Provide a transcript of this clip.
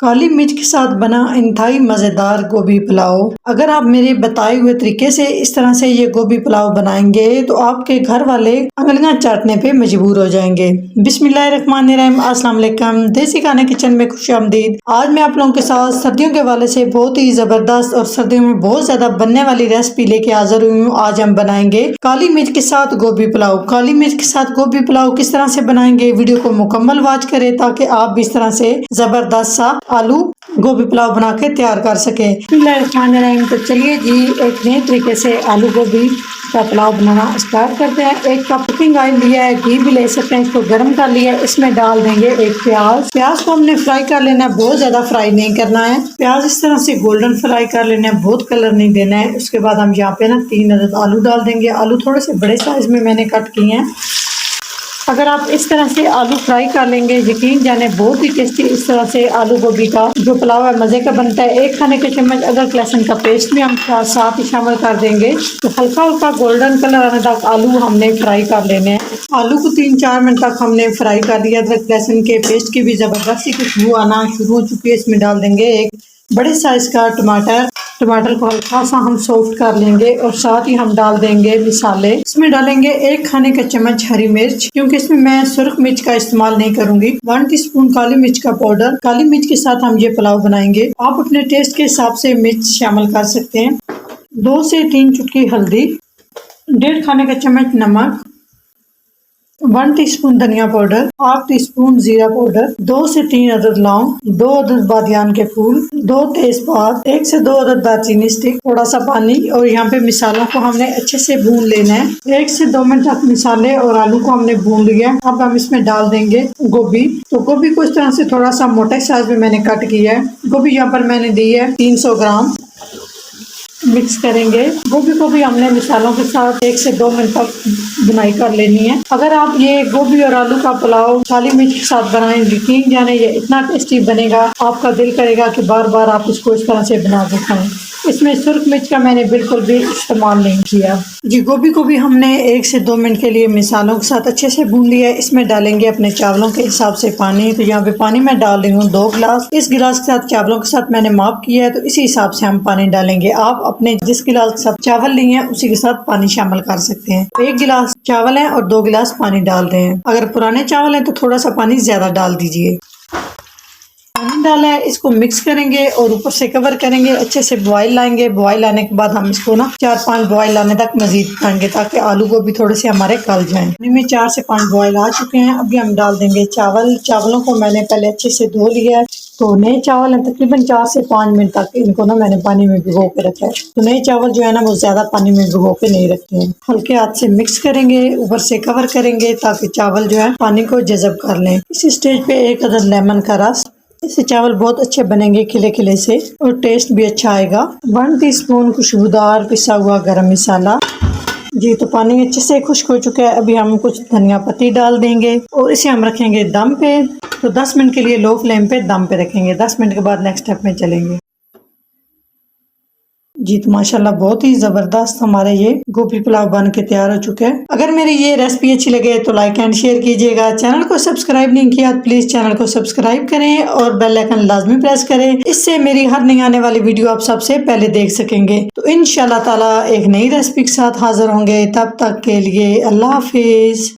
काली मिर्च के साथ बना इंतहाई मज़ेदार गोभी पुलाव। अगर आप मेरे बताए हुए तरीके से इस तरह से ये गोभी पुलाव बनाएँगे तो आपके घर वाले उंगलियाँ चाटने पे मजबूर हो जाएँगे। बिस्मिल्लाहिर्रहमानिर्रहीम। अस्सलाम वालेकुम। देसी खाने किचन में खुश आमदीद। आज मैं आप लोगों के साथ सर्दियों के वाले से बहुत ही ज़बरदस्त और सर्दियों में बहुत ज़्यादा बनने वाली रेसिपी लेके हाजिर हुई हूँ। आज हम बनाएँगे काली मिर्च के साथ गोभी पुलाव। काली मिर्च के साथ गोभी पुलाव किस तरह से बनाएँगे, वीडियो को मुकम्मल वॉच करें ताकि आप भी इस तरह से ज़बरदस्त सा आलू गोभी पुलाव बना के तैयार कर सके। तो चलिए जी एक नए तरीके से आलू गोभी का पुलाव बनाना स्टार्ट करते हैं। एक कप कुकिंग ऑयल लिया है घी भी ले सकते हैं इसको गर्म कर लिया है। इसमें डाल देंगे एक प्याज। प्याज को हमने फ्राई कर लेना है बहुत ज़्यादा फ्राई नहीं करना है। प्याज इस तरह से गोल्डन फ्राई कर लेना है बहुत कलर नहीं देना है। उसके बाद हम यहाँ पे ना तीन अदद आलू डाल देंगे। आलू थोड़े से बड़े साइज़ में मैंने कट किए हैं। अगर आप इस तरह से आलू फ्राई कर लेंगे, यकीन जाने बहुत ही टेस्टी इस तरह से आलू गोभी का जो पुलाव है, मज़े का बनता है। एक खाने के चम्मच अदरक लहसुन का पेस्ट भी हम साथ ही शामिल कर देंगे तो हल्का हल्का गोल्डन कलर आने तक आलू हमने फ्राई कर लेने हैं। आलू को तीन चार मिनट तक हमने फ्राई कर लिया। अदरक लहसुन के पेस्ट की भी ज़बरदस्ती खुशबू आना शुरू हो चुकी है, इसमें डाल देंगे एक बड़े साइज़ का टमाटर। टमाटर को हल्का सा हम सॉफ्ट कर लेंगे और साथ ही हम डाल देंगे मिसाले। इसमें डालेंगे एक खाने का चम्मच हरी मिर्च, क्योंकि इसमें मैं सुरख मिर्च का इस्तेमाल नहीं करूँगी। वन टीस्पून काली मिर्च का पाउडर काली मिर्च के साथ हम ये पुलाव बनाएँगे। आप अपने टेस्ट के हिसाब से मिर्च शामिल कर सकते हैं। दो से तीन चुटकी हल्दी, डेढ़ खाने का चम्मच नमक वन टीस्पून धनिया पाउडर, हाफ़ टी स्पून जीरा पाउडर, दो से तीन अदद लौंग, दो अदद बादियान के फूल, दो तेजपात, एक से दो अदद दालचीनी स्टिक थोड़ा सा पानी और यहाँ पे मिसालों को हमने अच्छे से भून लेना है। एक से दो मिनट तक मिसाले और आलू को हमने भून लिया अब हम इसमें डाल देंगे गोभी। तो गोभी को इस तरह से थोड़ा सा मोटे साइज़ में मैंने कट किया है। गोभी यहाँ पर मैंने दी है तीन सौ ग्राम। मिक्स करेंगे। गोभी को भी हमने मिसालों के साथ एक से दो मिनट तक बुनाई कर लेनी है। अगर आप ये गोभी और आलू का पुलाव काली मिर्च के साथ बनाए, यकीन जाने ये इतना टेस्टी बनेगा, आपका दिल करेगा कि बार बार आप इसको इस तरह से बना खाएँ। इसमें सुर्ख मिर्च का मैंने बिल्कुल भी इस्तेमाल नहीं किया। जी, गोभी को भी हमने एक से दो मिनट के लिए मिसालों के साथ अच्छे से भून लिया इसमें डालेंगे अपने चावलों के हिसाब से पानी। तो यहाँ पे पानी मैं डाल रही हूँ दो गिलास। इस गिलास के साथ चावलों के साथ मैंने माप किया है। तो इसी हिसाब से हम पानी डालेंगे। आप अपने जिस गिलास के साथ चावल लिए हैं, उसी के साथ पानी शामिल कर सकते हैं। एक गिलास चावल है और दो गिलास पानी डाल रहे हैं। अगर पुराने चावल है तो थोड़ा सा पानी ज़्यादा डाल दीजिए। पानी डाला है, इसको मिक्स करेंगे और ऊपर से कवर करेंगे, अच्छे से बॉईल लाएँगे। बॉईल आने के बाद हम इसको ना चार पाँच बॉईल आने तक मजीद खाएँगे ताकि आलू को भी थोड़े से हमारे गल जाए। में चार से पाँच बॉईल आ चुके हैं। अभी हम डाल देंगे चावल। चावलों को मैंने पहले अच्छे से धो लिया है। तो नए चावल हैं, तकरीबन चार से पाँच मिनट तक इनको ना मैंने पानी में भिगो के रखा है। तो नए चावल जो है ना, वो ज़्यादा पानी में भिगो के नहीं रखते हैं। हल्के हाथ से मिक्स करेंगे, ऊपर से कवर करेंगे ताकि चावल जो है पानी को जजब कर लें। इस स्टेज पे एक अदर लेमन का रस इससे चावल बहुत अच्छे बनेंगे खिले खिले से और टेस्ट भी अच्छा आएगा। वन टी स्पून खुशबूदार पिसा हुआ गरम मसाला। जी तो पानी अच्छे से खुश्क हो चुका है। अभी हम कुछ धनिया पत्ती डाल देंगे और इसे हम रखेंगे दम पे। तो 10 मिनट के लिए लो फ्लेम पे दम पे रखेंगे। 10 मिनट के बाद नेक्स्ट स्टेप में चलेंगे। जी तो माशाल्लाह बहुत ही ज़बरदस्त हमारे ये गोभी पुलाव बन के तैयार हो चुके हैं। अगर मेरी ये रेसिपी अच्छी लगे तो लाइक एंड शेयर कीजिएगा। चैनल को सब्सक्राइब नहीं किया तो प्लीज़ चैनल को सब्सक्राइब करें और बेल आइकन लाजमी प्रेस करें। इससे मेरी हर नई आने वाली वीडियो आप सबसे पहले देख सकेंगे। तो इन ताला एक नई रेसिपी के साथ हाजिर होंगे। तब तक के लिए अल्लाह हाफिज़।